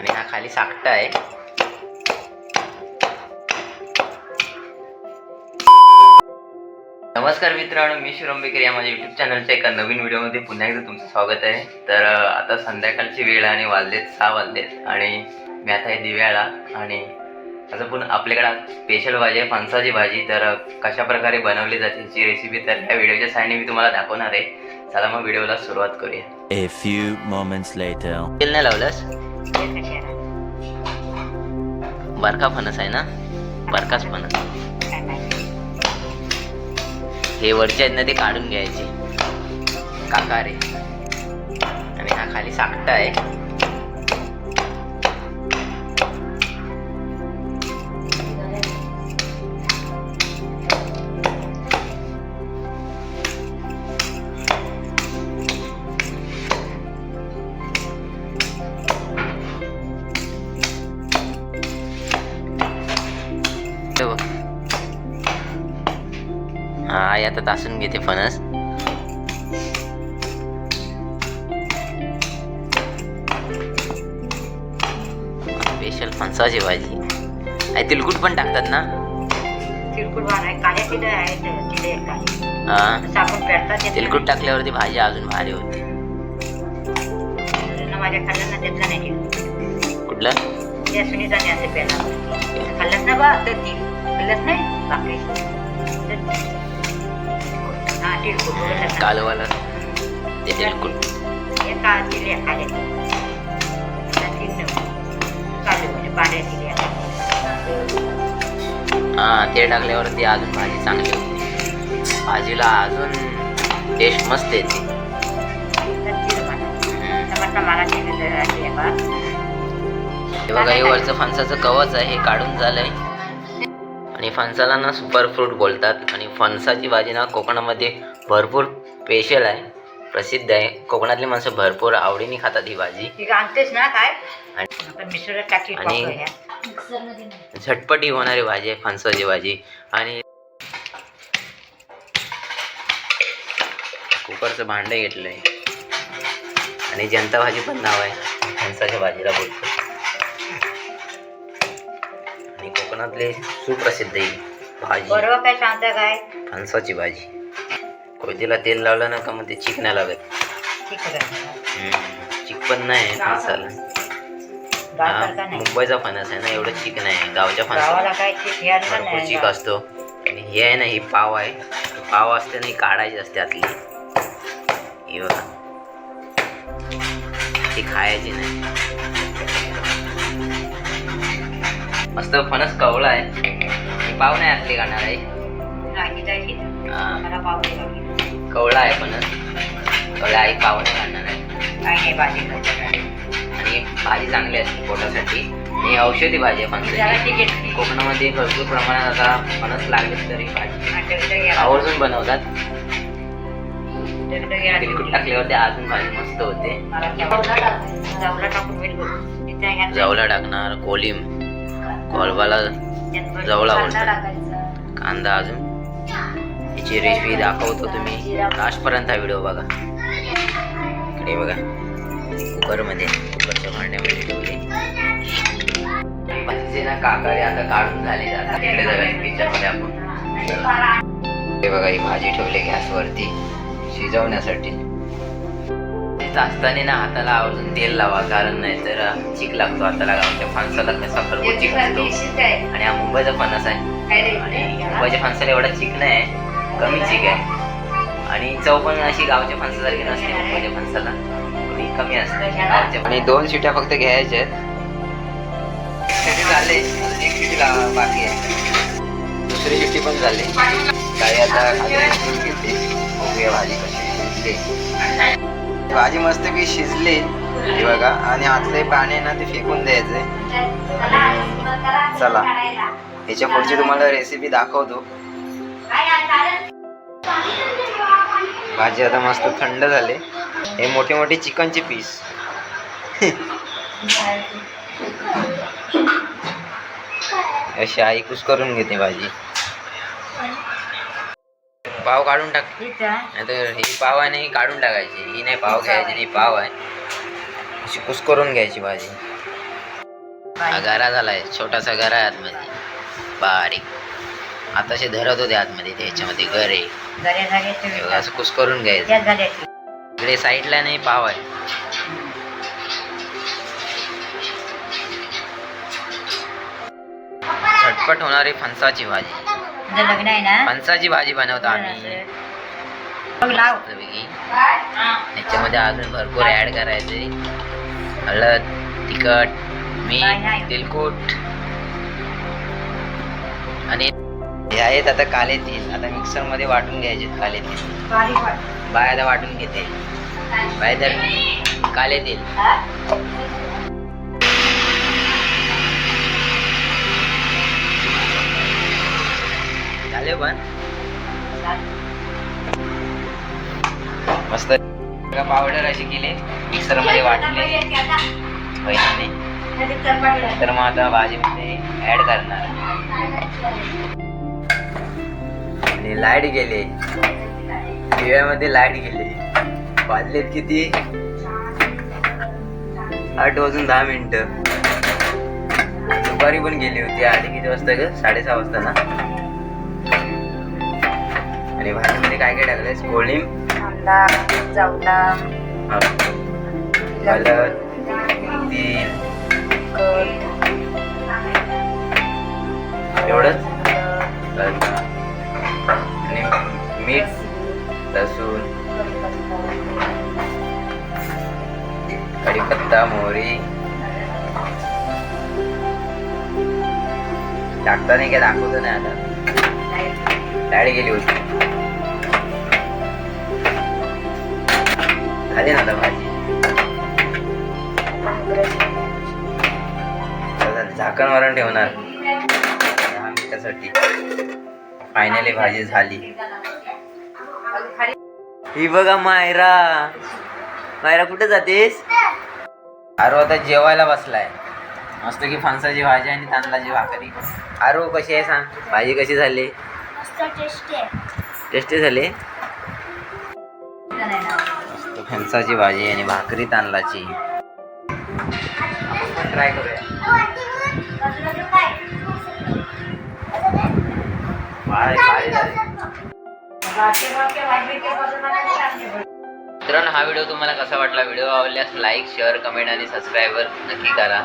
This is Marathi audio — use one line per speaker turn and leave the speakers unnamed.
आणि हा खाली साकटा आहे. नमस्कार मित्रांनो मी शिवराम बेकर या माझ्या युट्यूब चॅनलच्या एका नवीन व्हिडिओमध्ये पुन्हा एकदा तुमचं स्वागत आहे. तर आता संध्याकाळची वेळ आणि वाजलेत सहा वाजलेत आणि मी आता आहे दिव्याला आणि आता पण आपल्याकडे स्पेशल भाजी आहे फणसाची भाजी. तर कशा प्रकारे बनवली जाते याची रेसिपी तर या व्हिडिओच्या साहाय्याने मी तुम्हाला दाखवणार आहे. चला मग व्हिडिओला सुरुवात करूया.
A few moments later.
तेल नाही लावलंस? बारका फणस आहे ना? बारकाच फणस. हे वरचे आहेत ना ते काढून घ्यायचे. काकारे आणि हा खाली साकटा आहे. आता तासून घेते फणस. स्पेशल फणसाची भाजी. आई तिलकुट पण टाकतात ना?
आहे.
हा? तिलकुट टाकल्यावरती भाजी अजून भारी होते. कुठलं?
खाल्लंच ना बा तर ती. खाल्लंच नाही? बाकी
कालवाला. ते
हे म्हणजे
हा ते टाकल्यावरती अजून भाजी चांगली होते. भाजीला अजून टेस्ट मस्त येते. हे बघा हे वरचं फणसाचं कवच आहे हे काढून झालंय. आणि फणसाला ना सुपर फ्रूट बोलतात. आणि फणसाची भाजी ना कोकणामध्ये भरपूर स्पेशल आहे. प्रसिद्ध आहे. कोकणातली माणसं भरपूर आवडीने खातात ही भाजी.
ती आणतेच ना काय?
आणि
टाकी.
झटपटी होणारी भाजी आहे फणसाची भाजी. आणि कुकरचं भांडं घेतलंय. आणि जनता भाजी पण नाव आहे. फणसाच्या भाजीला बोलतो. आणि कोकणातली सुप्रसिद्ध ही भाजी.
परवा काय सांगता काय?
फणसाची भाजी. कोयतीला तेल लावलं ना का मग ते चिक नाही लागत.
आहे
हम्म, चिक पण नाही हा,
नाही.
मुंबईचा फणस आहे ना एवढं चिक नाही गावच्या फणसाला.
गावाला काय ठीक हे आणलं
भरपूर
नाही
चीक असतो. आणि हे आहे ना ही पाव आहे. पाव असते ना ही काढायची असते आतली. ही बघा. ती खायची नाही. मस्त फणस कवळा आहे. ही पाव नाही आतली काढणार आहे.
जाय लावली.
कवळा आहे फणस कवळा आई पाव नाही काढणार आहे
काय नाही भाजी.
आणि भाजी चांगली असते पोटासाठी आणि औषधी भाजी आहे. कोकणामध्ये भरपूर प्रमाणात आता फणस लागले तरी भाजी. आवर्जून बनवतात. तिलकुट टाकल्यावरती अजून भाजी मस्त होते
जावला
टाकणार कोलिम
बघ.
जवळा.
कांदा
अजून ची रेसिपी दाखवतो तुम्ही. लास्टपर्यंत हा व्हिडिओ बघा. इकडे बघा. कुकरमध्ये कुकरच्या भांड्यामध्ये ठेवले. भाजीचे ना काकारे आता काढून झाले आता. तिकडे जाऊया किचनमध्ये आपण. हे बघा ही भाजी ठेवली गॅसवरती. शिजवण्यासाठी. ते असताना ना हाताला आवर्जून तेल लावा कारण नाही तर चिक लागतो हाताला. गावच्या फणसाला कसा भरपूर चिक असतो आणि हा मुंबईचा फणस आहे. आणि मुंबईच्या फणसाला एवढा चिक नाही कमी चिक आहे. आणि चव पण अशी गावच्या फणसासारखी नसते मुंबईच्या फणसाला. थोडी कमी असते गावच्या आणि दोन शिट्या फक्त घ्यायच्या आहेत. शिट्टी झाले एक शिट्टी ला- बाकी आहे. दुसरी शिट्टी पण झाली. काही आता घेते. बघूया भाजी कशी शिजली. भाजी मस्त की शिजली. हे बघा आणि आतले पाणी आहे ना ते फेकून द्यायचंय चला याच्या पुढची तुम्हाला रेसिपी दाखवतो. भाजी आता मस्त थंड झाले. हे मोठे मोठे चिकनचे पीस. अशी आई कुस करून घेते भाजी. पाव काढून टाक. नाहीतर ही पाव आहे ना ही काढून टाकायची. ही नाही पाव घ्यायची ही पाव आहे. अशी कुस करून घ्यायची भाजी. हा गरा झालाय. छोटासा गरा आहे आतमध्ये. बारीक. आताशे धरत होते आतमध्ये त्याच्यामध्ये घर आहे. असं कुस करून घ्यायचं. इकडे साईडला नाही पाव आहे. झटपट होणारी फणसाची भाजी.
लग्न आहे ना?
फणसाची भाजी बनवतो आम्ही. याच्यामध्ये अजून भरपूर ऍड करायचे. हळद तिखट. मीठ तेलकट. आणि हे आहेत आता काले तीळ आता मिक्सरमध्ये वाटून घ्यायचे काले
वाट.
बाय आता वाटून घेते. बाय तर काले तीळ झाले पण? मस्त. पावडर अशी केली. मिक्सरमध्ये वाटले बहिणीने तर मग आता भाजीमध्ये ऍड करणार. लाइट गेले. दिव्यामध्ये लाइट गेले. वाजलेत किती? आठ वाजून दहा मिनिट. दुपारी पण गेली होती. आधी किती वाजता ग? साडेसहा वाजता ना. आणि भाजीमध्ये काय काय
कांदा जावला
हळद एवढंच? मीठ लसूण. कढीपत्ता मोहरी. टाकता नाही काय? दाखवत नाही आता. डाळी गेली होती. झाली ना आता भाजी. झाकण मारून ठेवणार. दहा मिनिटासाठी. फायनली भाजी झाली. ही बघा मायरा. मायरा कुठे जातेस? आरो आता जेवायला बसलाय. मस्त की फणसाची भाजी आणि तांदळाची भाकरी. आरो कशी आहे सांग? भाजी कशी झाली? टेस्टी झाली? फणसाची भाजी आणि भाकरी तांदळाची. ट्राय करूया. मित्रांनो हा व्हिडिओ तुम्हाला कसा वाटला? व्हिडिओ आवडल्यास लाईक शेअर कमेंट आणि सबस्क्राईबर नक्की करा.